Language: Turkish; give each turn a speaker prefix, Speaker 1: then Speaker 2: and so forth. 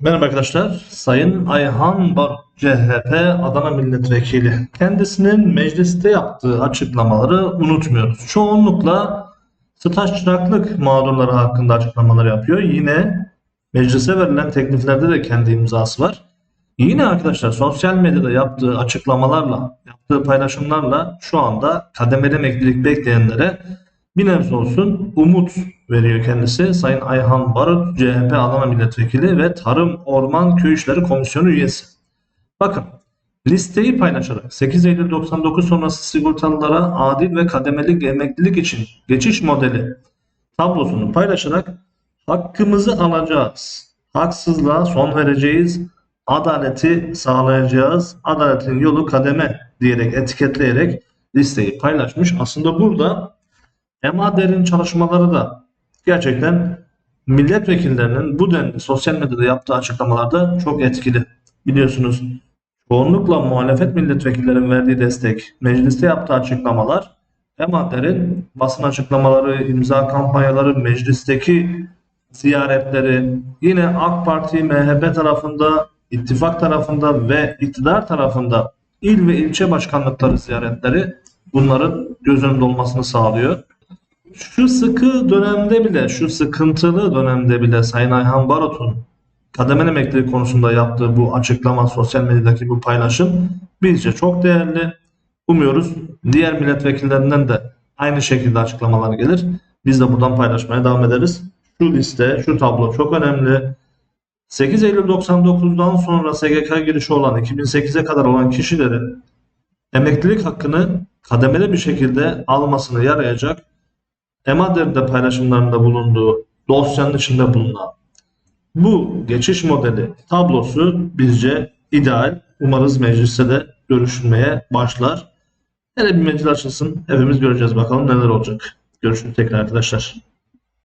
Speaker 1: Merhaba arkadaşlar. Sayın Ayhan Bar CHP Adana Milletvekili. Kendisinin mecliste yaptığı açıklamaları unutmuyoruz. Çoğunlukla staj çıraklık mağdurları hakkında açıklamalar yapıyor. Yine meclise verilen tekliflerde de kendi imzası var. Yine arkadaşlar sosyal medyada yaptığı açıklamalarla, yaptığı paylaşımlarla şu anda kademeli emeklilik bekleyenlere bir nebze olsun umut veriyor kendisi. Sayın Ayhan Barut, CHP Adana Milletvekili ve Tarım Orman Köy İşleri Komisyonu üyesi. Bakın listeyi paylaşarak 8 Eylül 99 sonrası sigortalılara adil ve kademeli emeklilik için geçiş modeli tablosunu paylaşarak hakkımızı alacağız. Haksızlığa son vereceğiz. Adaleti sağlayacağız. Adaletin yolu kademe diyerek etiketleyerek listeyi paylaşmış. Aslında burada EMADER'in çalışmaları da gerçekten milletvekillerinin bu denli sosyal medyada yaptığı açıklamalarda çok etkili. Biliyorsunuz çoğunlukla muhalefet milletvekillerinin verdiği destek, mecliste yaptığı açıklamalar, EMADER'in basın açıklamaları, imza kampanyaları, meclisteki ziyaretleri, yine AK Parti, MHP tarafında, ittifak tarafında ve iktidar tarafında il ve ilçe başkanlıkları ziyaretleri bunların göz önünde olmasını sağlıyor. Şu sıkı dönemde bile, şu sıkıntılı dönemde bile Sayın Ayhan Barut'un kademeli emeklilik konusunda yaptığı bu açıklama, sosyal medyadaki bu paylaşım bizce çok değerli. Umuyoruz diğer milletvekillerinden de aynı şekilde açıklamalar gelir. Biz de buradan paylaşmaya devam ederiz. Şu liste, şu tablo çok önemli. 8 Eylül 99'dan sonra SGK girişi olan 2008'e kadar olan kişilerin emeklilik hakkını kademeli bir şekilde almasına yarayacak Emader'de paylaşımlarında bulunduğu dosyanın içinde bulunan bu geçiş modeli tablosu bizce ideal. Umarız mecliste de görüşülmeye başlar. Hele bir meclis açılsın. Hepimiz göreceğiz bakalım neler olacak. Görüşürüz tekrar arkadaşlar.